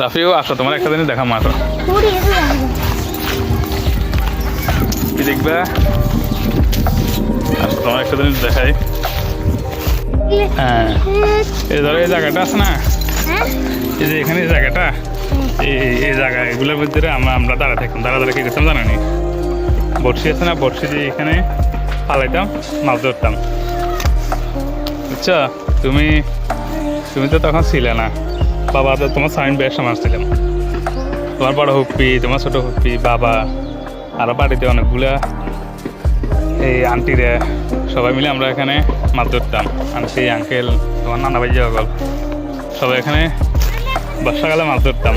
রাফিও আসো তোমার একটা জিনিস দেখাম আসো পুরি কি দেখবে? আসো তোমার একটা জিনিস দেখাই। হ্যাঁ। এই ধরো এই জায়গাটা আছে না? হ্যাঁ? এই যে এখানে এই জায়গাটা এই এই জায়গা এগুলোর মধ্যে আমরা আমরা দাঁড়া থাকতাম দাঁড়া দাঁড়া কি করতাম জানো নি বড়শি আছে না? বড়শি দিয়ে এখানে ফালাইতাম মাছ ধরতাম। বুঝছ? তুমি তুমি তো তখন ছিলে না। বাবা, তো তোমার সাইন বেশ সমাজ ছিলাম তোমার বড় হুপ্পি, তোমার ছোট হুপ্পি, বাবা আরও বাড়িতে অনেকগুলা এই আন্টিরা সবাই মিলে আমরা এখানে মাছ ধরতাম। আন্টি আঙ্কেল তোমার নানা ভাই গল সবাই এখানে বর্ষাকালে মাছ ধরতাম।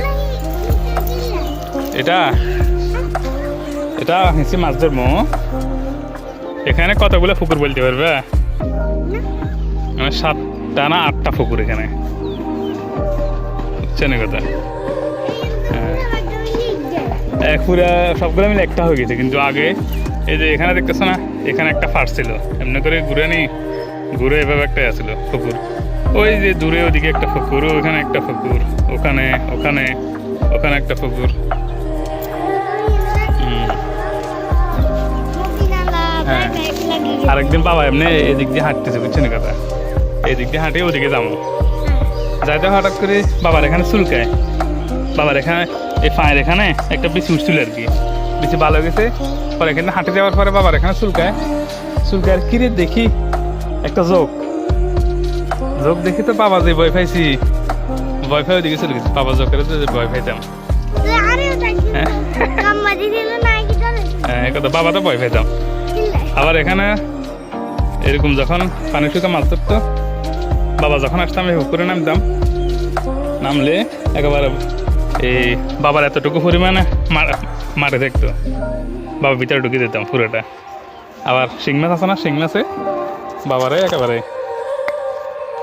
এটা এটা হিসি মাছ ধরবো। এখানে কতগুলো পুকুর বলতে পারবে? মানে সাতটা না আটটা পুকুর এখানে। এই কথা। হ্যাঁ। এক পুরা সবগুলো মিলে একটা হয়ে গেছে, কিন্তু আগে এই যে এখানে দেখতেছো না, এখানে একটা ফাট ছিল। এমনি করে ঘুরে নি, ঘুরে এভাবে একটা আছিল পুকুর। ওই যে দূরে ওদিকে একটা পুকুর, ওখানে একটা পুকুর, ওখানে ওখানে ওখানে একটা পুকুর। হ্যাঁ। আরেকদিন বাবা এমনি এদিক দিয়ে হাঁটতেছে, বুঝছেন কথা? এদিক দিয়ে হাঁটে ওদিকে যাব। যাইতে হঠাৎ করে বাবার এখানে চুলকায়। বাবার এখানে এই পায়ের এখানে একটা বেশি উঠছিল আর কি। বেশি ভালো গেছে পরে এখানে হাঁটে যাওয়ার পরে বাবার এখানে চুলকায়। চুলকায় আর কিরে দেখি একটা জোক জোক দেখি তো বাবা যে ভয় পাইছি। ভয় পাই ওদিকে চলে গেছে। বাবা যোগের যে ভয় পাইতাম। হ্যাঁ। কথা বাবা তো ভয় পাইতাম। আবার এখানে এরকম যখন পানি শুকা মাছ ধরতো বাবা যখন আসতাম এই পুকুরে নামতাম। নামলে একেবারে এই বাবার এতটুকু পরিমাণে মা- মাঠে দেখতো। বাবা ভিতরে ঢুকিয়ে দিতাম পুরোটা। আবার শিং মাছ আছে না, শিং মাছে বাবারে একেবারে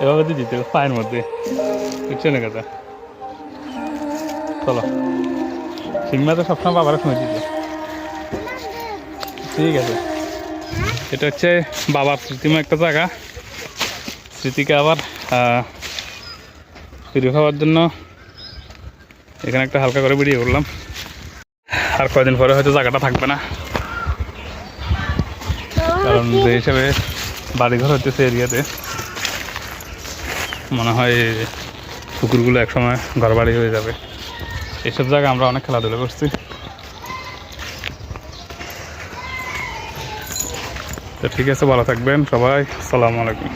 এভাবে দিয়ে দিত পায়ের মধ্যে। বুঝছ না কথা? চলো। শিং মাছে সবসময় বাবারে শুনে দিত। ঠিক আছে। এটা হচ্ছে বাবার স্মৃতিময় একটা জায়গা। স্মৃতিকে আবার ফিরে খাওয়ার জন্য এখানে একটা হালকা করে ভিডিও করলাম। আর কয়দিন পরে হয়তো জায়গাটা থাকবে না। কারণ যে হিসাবে বাড়িঘর হচ্ছে এরিয়াতে, মনে হয় পুকুরগুলো একসময় ঘর বাড়ি হয়ে যাবে। এইসব জায়গায় আমরা অনেক খেলাধুলা করছি। তো ঠিক আছে, ভালো থাকবেন সবাই। সালামু আলাইকুম।